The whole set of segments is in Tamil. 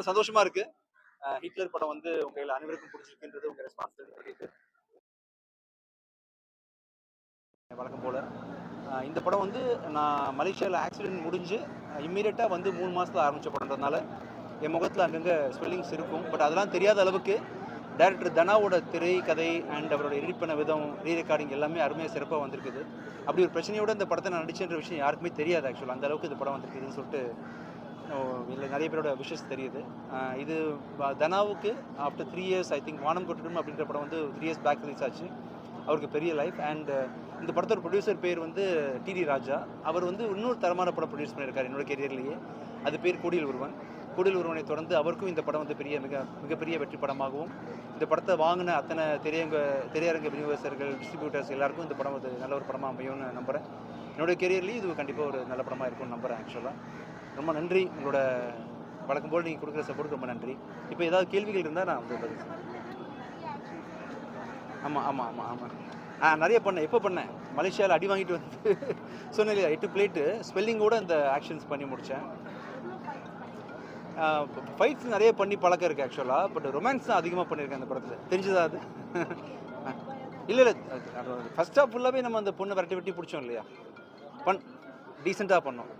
ரொம்ப சந்தோஷமா இருக்கு. ஹிட்லர் படம் வந்து உங்களை அனைவருக்கும் பிடிச்சிருக்குன்றது உங்க ரெஸ்பான்ஸ் தெரியுது வழக்கம் போல. இந்த படம் வந்து நான் மலேசியாவில் ஆக்சிடென்ட் முடிஞ்சு இம்மீடியட்டாக வந்து மூணு மாதத்தில் ஆரம்பித்த படம்ன்றதுனால என் முகத்தில் அங்கங்கே ஸ்வெல்லிங்ஸ் இருக்கும். பட் அதெல்லாம் தெரியாத அளவுக்கு டேரக்டர் தனாவோட திரை கதை அண்ட் அவரோட எடிட் பண்ண விதம் ரீ ரெக்கார்டிங் எல்லாமே அருமையாக சிறப்பாக வந்திருக்குது. அப்படி ஒரு பிரச்சனையோட இந்த படத்தை நான் நடிச்சேன்ற விஷயம் யாருக்குமே தெரியாது ஆக்சுவலாக அந்த அளவுக்கு இந்த படம் வந்திருக்குதுன்னு சொல்லிட்டு இதில் நிறைய பேரோட விஷஸ் தெரியுது. இது தனாவுக்கு after three years I think வானம் கொட்டிடும் அப்படின்ற படம் வந்து த்ரீ இயர்ஸ் பேக் ரிலீஸ் ஆச்சு. அவருக்கு பெரிய லைஃப் அண்ட் இந்த படத்தோட ப்ரொடியூசர் பேர் வந்து டிடி ராஜா. அவர் வந்து இன்னொரு தரமான படம் ப்ரொடியூஸ் பண்ணியிருக்காரு என்னோட கெரியர்லேயே அது பேர் கூடியல் ஒருவன். கூடியல் ஒருவனை தொடர்ந்து அவருக்கும் இந்த படம் வந்து பெரிய மிக மிகப்பெரிய வெற்றி படமாகவும் இந்த படத்தை வாங்கின அத்தனை திரையங்க திரையரங்க விநியோகஸ்தர்கள் டிஸ்ட்ரிபியூட்டர்ஸ் எல்லாருக்கும் இந்த படம் வந்து நல்ல ஒரு படமாக அமையும்னு நம்புகிறேன் என்னோட கெரியர்லேயும் இது கண்டிப்பாக ஒரு நல்ல படமாக இருக்கும்னு நம்புகிறேன் ஆக்சுவலாக ரொம்ப நன்றி. உங்களோட வழக்கம் போல் நீங்கள் கொடுக்குற சப்போர்ட் ரொம்ப நன்றி. இப்போ ஏதாவது கேள்விகள் இருந்தால் நான் வந்து பதில் ஆமாம் ஆமாம் ஆமாம் ஆமாம் ஆ நிறைய பண்ணேன். எப்போ பண்ணேன்? மலேசியாவில் அடி வாங்கிட்டு வந்து சொன்னேன் இல்லையா எட்டு பிளேட்டு ஸ்பெல்லிங்கோட இந்த ஆக்ஷன்ஸ் பண்ணி முடித்தேன் ஃபைட்ஸ் நிறைய பண்ணி பழக்கம் இருக்குது ஆக்சுவலாக பட் ரொமான்ஸ் தான் அதிகமாக பண்ணியிருக்கேன் அந்த படத்தில். தெரிஞ்சதா அது? இல்லை இல்லை. ஃபஸ்ட்டாக ஃபுல்லாகவே நம்ம அந்த பொண்ணை விரட்டி வெட்டி பிடிச்சோம் இல்லையா? பண் டீசெண்டாக பண்ணோம்.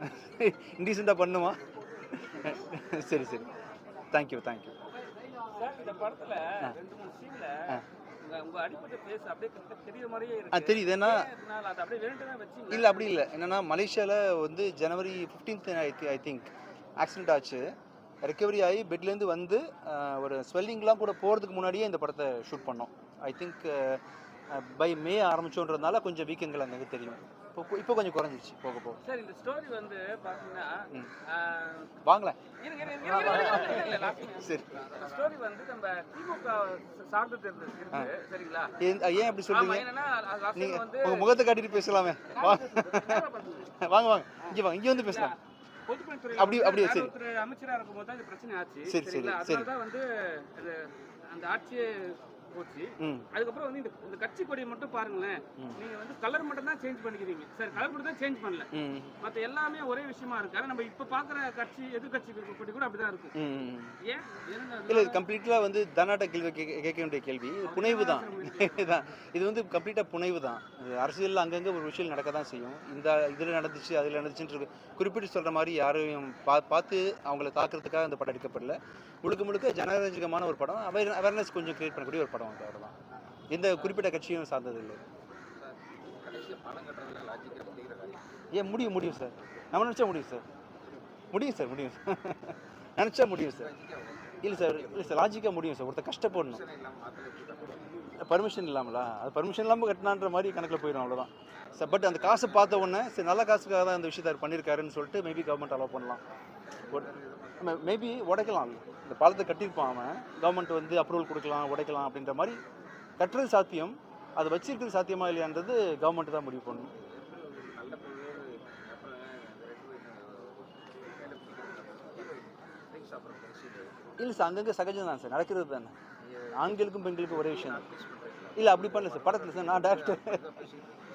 இன்டீசெண்டாக பண்ணுமா சரி சரி. தேங்க்யூ தேங்க்யூ தெரியுது. ஏன்னா இல்லை அப்படி இல்லை. என்னன்னா மலேசியாவில் வந்து January fifteenth I think accident ஆச்சு. ரெக்கவரி ஆகி பெட்லேருந்து வந்து ஒரு ஸ்வெல்லிங்லாம் கூட போகிறதுக்கு முன்னாடியே இந்த படத்தை ஷூட் பண்ணோம். ஐ திங்க் பை மே ஆரம்பிச்சோன்றதுனால கொஞ்சம் வீக்கெண்டில் அங்கே தெரியும். இப்போ இப்போ கொஞ்சம் குறைஞ்சிச்சு போக போக சார் இந்த ஸ்டோரி வந்து last minute. சரி ஸ்டோரி வந்து நம்ம திமுக இருக்கு இருக்கு, சரிங்களா ஏன் அப்படி சொல்றீங்க வந்து உங்கள் முகத்தை காட்டிட்டு பேசலாமே. வாங்க வாங்க இங்கே வாங்க இங்கே வந்து பேசலாம் அப்படி- அப்படியே, சரி. அமைச்சரா இருக்கும்போது தான் இந்த பிரச்சனை ஆச்சு சரி, சரி, சரி. வந்து அந்த ஆட்சியே போச்சு. அதுக்கப்புறம் வந்து இந்த கட்சி கொடியை மட்டும் பாருங்களேன். நீங்க வந்து கலர் மட்டும் தான் சேஞ்ச் பண்ணிக்கிறீங்க. சரி கலர் மட்டும் தான் சேஞ்ச் பண்ணல. மத்த எல்லாமே ஒரே விஷயமா இருக்கு ஆனா நம்ம இப்ப பாக்குற கட்சி எதிர்கட்சி கொடி கூட அப்படிதான் இருக்கு. ம் ம் ஏன்? இல்லை இது வந்து தனாட்ட கேள்வி கேட்க வேண்டிய கேள்வி. புனைவு தான். இது வந்து கம்ப்ளீட்டாக புனைவு தான். இது அரசியலில் அங்கங்கே ஒரு விஷயம் நடக்க தான் செய்யும். இந்த இதில் நடந்துச்சு அதில் நடந்துச்சுன்னு. குறிப்பிட்டு சொல்கிற மாதிரி யாரையும் பார்த்து அவங்கள தாக்குறதுக்காக அந்த படம் எடுக்கப்படல. முழுக்க முழுக்க ஜனரஞ்சகமான ஒரு படம். அவேர் அவேர்னஸ் கொஞ்சம் கிரியேட் பண்ணக்கூடிய ஒரு படம். வந்து அவ்வளோதான் எந்த குறிப்பிட்ட கட்சியும் சார்ந்தது இல்லை ஏன் முடியும் முடியும் சார் நம்ம நினச்சா முடியும் சார் முடியும் சார் முடியும் சார் நினச்சா முடியும் சார் இல்லை சார் இல்லை சார் லாஜிக்காக முடியும் சார் ஒருத்தர் கஷ்டப்படணும். பர்மிஷன் இல்லாமலா? அது பர்மிஷன் இல்லாமல் கட்டினான்ற மாதிரி கணக்கில் போயிடும் அவ்வளோதான் சார் பட் அந்த காசு பார்த்த உடனே சரி நல்ல காசுக்காக தான் இந்த விஷயத்தை பண்ணியிருக்காருன்னு சொல்லிட்டு மேபி கவர்மெண்ட் அலோவ் பண்ணலாம். மேபி உடைக்கலாம். இந்த பாலத்தை கட்டியிருப்பான் அவன். கவர்மெண்ட் வந்து அப்ரூவல் கொடுக்கலாம் உடைக்கலாம் அப்படின்ற மாதிரி கட்டுறது சாத்தியம். அதை வச்சிருக்கிறது சாத்தியமா இல்லையான்றது கவர்மெண்ட் தான் முடிவு பண்ணணும். இல்லை சார் அங்கங்கே சகஜம் தான் சார். நடக்கிறது தானே. ஆண்களுக்கும் பெண்களுக்கும் ஒரே விஷயம் தான். இல்லை அப்படி பண்ணல சார். படத்தில் சார் நான் டேரக்டர்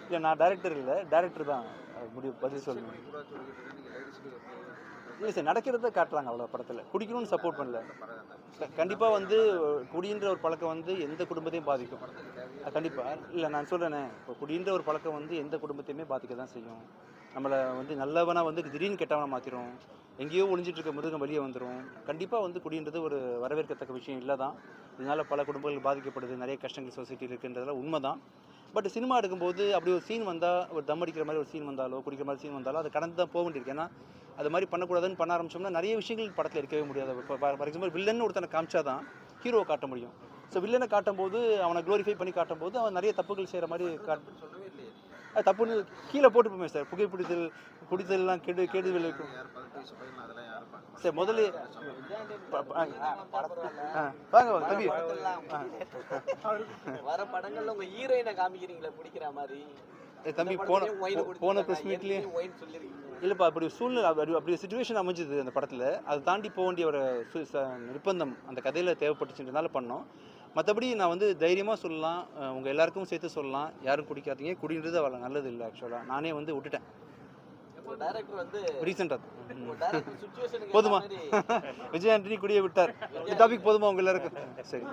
இல்லை நான் டேரக்டர் இல்லை. டேரக்டர் தான். முடிவு பதில் சொல்லணும். இல்லை சார் நடக்கிறத காட்டுறாங்க அவ்வளோ படத்தில். குடிக்கணும்னு சப்போர்ட் பண்ணல. கண்டிப்பாக வந்து குடின்ற ஒரு பழக்கம் வந்து எந்த குடும்பத்தையும் பாதிக்கும். கண்டிப்பாக இல்லை நான் சொல்கிறேனே இப்போ குடின்ற ஒரு பழக்கம் வந்து எந்த குடும்பத்தையுமே பாதிக்க தான் செய்யும். நம்மளை வந்து நல்லவனாக வந்து திடீர்னு கெட்டவனை மாற்றிடும் எங்கேயோ ஒளிஞ்சிட்டு இருக்க மிருகம் வெளியே வந்துடும் கண்டிப்பாக வந்து குடின்றது ஒரு வரவேற்கத்தக்க விஷயம் இல்லை தான் இதனால் பல குடும்பங்கள் பாதிக்கப்படுது. நிறைய கஷ்டங்கள் சொசைட்டியில் இருக்குன்றதெல்லாம் உண்மை தான் பட் சினிமா எடுக்கும்போது அப்படி ஒரு சீன் வந்தால் ஒரு தம் அடிக்கிற மாதிரி ஒரு சீன் வந்தாலோ குடிக்கிற மாதிரி சீன் வந்தாலோ அதை கடந்து தான் போக வேண்டியிருக்கு. ஏன்னா அது மாதிரி பண்ணக்கூடாதுன்னு பண்ண ஆரம்பிச்சோம்னா நிறைய விஷயங்கள் படத்தில் இருக்கவே முடியாது. இப்போ ஃபார் எக்ஸாம்பிள் வில்லன் ஒருத்தனை காமிச்சா தான் ஹீரோவை காட்ட முடியும். ஸோ வில்லனை காட்டும்போது அவனை க்ளோரிஃபை பண்ணி காட்டும்போது அவன் நிறைய தப்புகள் செய்கிற மாதிரி காட்டு அது தப்புன்னு கீழே போட்டுப்போமே சார். புகைப்பிடித்தல் குடித்தல்லாம் கெடு கெடு விளைவிக்கும் சார் முதல்ல வாங்க தம்பி. வர படங்கள்ல உங்க ஹீரோயினை காமிக்கிறீங்களா பிடிக்கிற மாதிரி. தம்பி போன போன ப்ரெஸ் மீட்லேயே ஒயின் சொல்லிருக்கீங்க. இல்லைப்பா அப்படி சூழ்நிலை அப்படி அப்படி சுச்சுவேஷன் அமைஞ்சது அந்த படத்தில். அதை தாண்டி போக வேண்டிய ஒரு நிர்பந்தம் அந்த கதையில் தேவைப்பட்டுச்சுன்றதுனால பண்ணோம். மற்றபடி நான் வந்து தைரியமாக சொல்லலாம். அஹ் உங்க எல்லாருக்கும் சேர்த்து சொல்லலாம். யாரும் குடிக்காதீங்க. குடின்றது அவ்வளோ நல்லது இல்லை ஆக்சுவலாக நானே வந்து விட்டுட்டேன். டைரக்டர் வந்து போதுமா? விஜய் ஆண்டனி குடியே விட்டார். இந்த டாபிக் போதுமா உங்க எல்லாருக்கும்? சரி.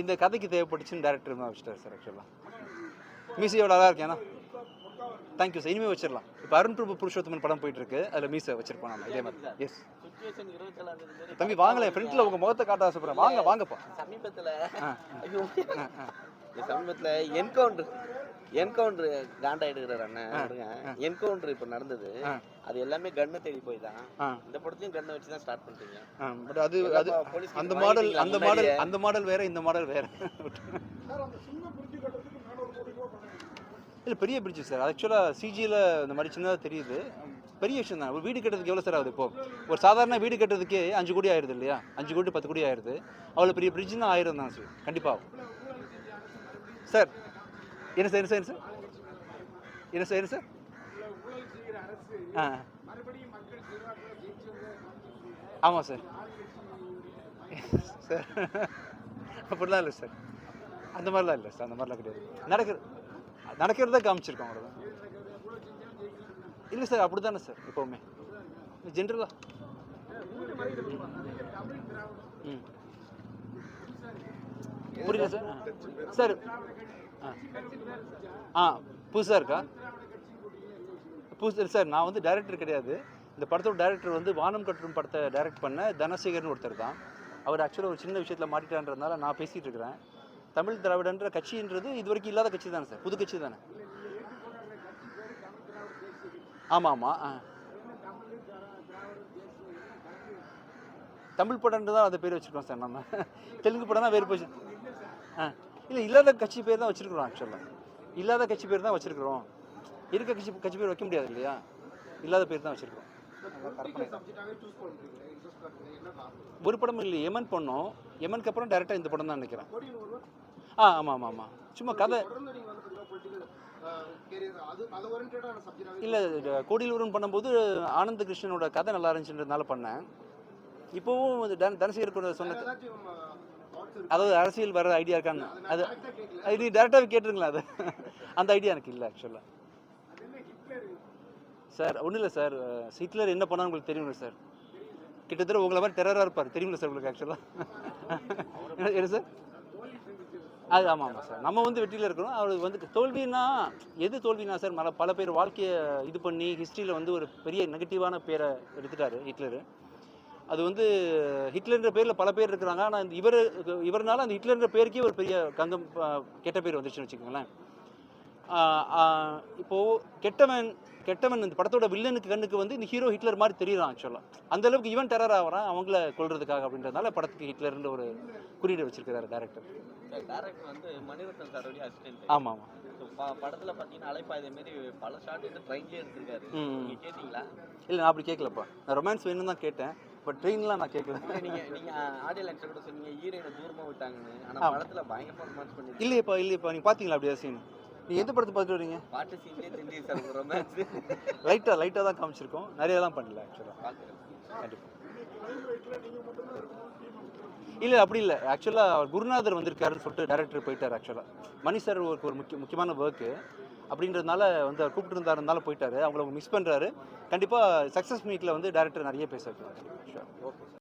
இந்த கதைக்கு தேவைப்பட்டுச்சுன்னு டேரக்டர் வச்சுட்டார் சார் ஆக்சுவலாக மீசியோட அழகா இருக்கேனா தேங்க்யூ சார் இனிமேல் வச்சிடலாம். இப்போ அருண் பிரபு புருஷோத்தமன் படம் போயிட்டு இருக்கு அதில் மீசை வச்சிருப்போம் நம்ம இதே மாதிரி. எஸ் தம்பி வாங்கல ஃப்ரண்ட்ல உங்க முகத்தை காட்ட ஆசைப்படுறேன். வாங்க வாங்கப்பா சமீபத்துல. சமீபத்துல என்கவுண்டர் என்கவுண்டர் காண்டா எடுக்கிறார் அண்ணன் என்கவுண்டர் இப்போ நடந்தது. அது எல்லாமே கண்ணை தேடி போய் தான். இந்த படத்தையும் கண்ணை வச்சு தான் ஸ்டார்ட் பண்றீங்க. ஆ பட் அது அது அந்த மாடல் அந்த மாடல்? அந்த மாடல் வேற இந்த மாடல் வேற. இல்லை பெரிய பிரிட்ஜ் சார் ஆக்சுவலாக சிஜியில் இந்த மாதிரி சின்னதாக தெரியுது. பெரிய விஷயம் தான். ஒரு வீடு கட்டுறதுக்கு எவ்வளோ சார் ஆகுது இப்போ? ஒரு சாதாரண வீடு கட்டுறதுக்கே அஞ்சு கோடி ஆயிருது இல்லையா? அஞ்சு கோடி பத்து கோடி ஆயிருது அவ்வளோ பெரிய பிரிட்ஜ்னா ஆயிரம் தான் சார் கண்டிப்பாக சார் என்ன சார் என்ன சார் என்ன சார்? என்ன சார் ஆ. ஆமாம் சார். சார் அப்படிலாம் இல்லை சார். அந்த மாதிரிலாம் இல்லை சார் அந்த மாதிரிலாம் கிடையாது. நடக்கிற நடக்கிறதா காமிச்சிருக்கோம் அவ்வளோதான் இல்லை சார் அப்படி தானே சார் எப்போவுமே. ஜென்ரலாக ம். புரியல சார்? சார் ஆ ஆ புதுசாக இருக்கா? புதுசு சார் நான் வந்து டைரக்டர் கிடையாது. இந்த படத்தோட டைரக்டர் வந்து வானம் கட்டும் படத்தை டைரக்ட் பண்ண தனசேகர்னு ஒருத்தர் தான். அவர் ஆக்சுவலாக ஒரு சின்ன விஷயத்தில் மாட்டிட்டான்றதுனால நான் பேசிகிட்டு இருக்கிறேன். தமிழ் திராவிடன்ற கட்சின்றது இது வரைக்கும் இல்லாத கட்சி தானே சார்? புது கட்சி தானே? ஆமாம் ஆமாம் ஆ. தமிழ் படம்னு தான் அதை பேர் வச்சுருக்கோம் சார் நம்ம. தெலுங்கு படம் தான் வேறு போச்சு. இல்லை இல்லாத கட்சி பேர் தான் வச்சுருக்குறோம் ஆக்சுவலாக இல்லாத கட்சி பேர் தான் வச்சுருக்குறோம். இருக்க கட்சி கட்சி பேர் வைக்க முடியாது இல்லையா? இல்லாத பேர் தான் வச்சுருக்கோம் ஒரு படம் இல்லை எமன் பண்ணோம் எமனுக்கு அப்புறம் டேரெக்டாக இந்த படம் தான் நினைக்கிறேன். ஆ ஆமாம் ஆமாம் ஆமாம் சும்மா கதை இல்லை கோடியிலூரன் பண்ணும்போது ஆனந்த கிருஷ்ணனோட கதை நல்லா இருந்துச்சுன்றதுனால பண்ணேன். இப்போவும் வந்து தனசேகர் கூட சொன்ன அதாவது அரசியல் வர ஐடியா இருக்கான்னு. அது அது நீ டேரெக்டாக கேட்டுருங்களா அது? அந்த ஐடியா எனக்கு இல்லை ஆக்சுவலாக சார் ஒன்றும் இல்லை சார் ஹிட்லர் என்ன பண்ணான்னு உங்களுக்கு தெரியுங்களா சார் கிட்டத்தட்ட உங்களை மாதிரி டெரராக இருப்பார். தெரியுங்களா சார் உங்களுக்கு ஆக்சுவலாக என்ன சார் அது ஆமாம் ஆமாம் சார் நம்ம வந்து வெற்றியில் இருக்கிறோம். அவர் வந்து தோல்வினா எது தோல்வினா சார் பல பேர் வாழ்க்கையை இது பண்ணி ஹிஸ்ட்ரியில் வந்து ஒரு பெரிய நெகட்டிவான பேரை எடுத்துட்டாரு ஹிட்லர். அது வந்து ஹிட்லர்ன்ற பேரில் பல பேர் இருக்கிறாங்க. ஆனால் இந்த இவர் இவர்னால அந்த ஹிட்லர்ன்ற பேருக்கே ஒரு பெரிய கங்கம் கெட்ட பேர் வந்துச்சுன்னு வச்சுக்கோங்களேன். ஆ, ஆ, இப்போ கெட்டவன் கெட்டவன் இந்த படத்தோட வில்லனுக்கு கண்ணுக்கு வந்து இந்த ஹீரோ ஹிட்லர் மாதிரி தெரியறான் ஆக்சுவலாக அந்த அளவுக்கு இவன் டெரர் ஆகிறான் அவங்கள கொல்றதுக்காக அப்படின்றதுனால படத்துக்கு ஹிட்லர்ன்ற ஒரு குறியீடு வச்சிருக்கிறாரு டேரக்டர் டேரக்டர் வந்து மணிரத்னம் சாரோடைய அசிஸ்டன்ட் ஆமாம் ஆமாம் படத்துல பாத்தீங்கன்னா அலைப்பாயுதே மாதிரி பல ஷாட் ட்ரெயின்லயே எடுத்திருக்காரு. கேட்டீங்களா? இல்லை நான் அப்படி கேட்கலப்பா நான் ரொமான்ஸ் வேணும்னு தான் கேட்டேன். பட் ட்ரெயின்லாம் நான் கேட்கல இல்ல, நீங்க நீங்க ஆடியோ லான்ச்ல கூட சொன்னீங்க ஹீரோயினை தூரமா விட்டாங்கன்னு. ஆனா ஆமா. படத்துல பயங்கரமா ரொமான்ஸ் பண்ணி இல்லையப்பா இல்லையப்பா நீங்கள் பார்த்தீங்களா அப்படியே சீன் நீங்கள் எந்த படத்தை பார்த்துட்டு வரீங்க பாட்டு சீன்லயே தெரிஞ்சு சார் ரொமான்ஸ் லைட்டாக லைட்டாக தான் காமிச்சிருக்கோம். நிறையலாம் பண்ணல ஆக்சுவலாக கண்டிப்பாக இல்லை அப்படி இல்லை. ஆக்சுவலாக அவர் குருநாதர் வந்திருக்காருன்னு சொல்லிட்டு டேரக்டர் போயிட்டார் ஆக்சுவலாக மணி சார் ஒரு ஒரு முக்கிய முக்கியமான ஒர்க்கு அப்படின்றதுனால வந்து அவர் கூப்பிட்டு இருந்தாருனால போயிட்டாரு. அவங்கள மிஸ் பண்ணுறாரு கண்டிப்பாக சக்ஸஸ் மீட்டில் வந்து டேரக்டர் நிறைய பேச வைக்கிறார் ஓகே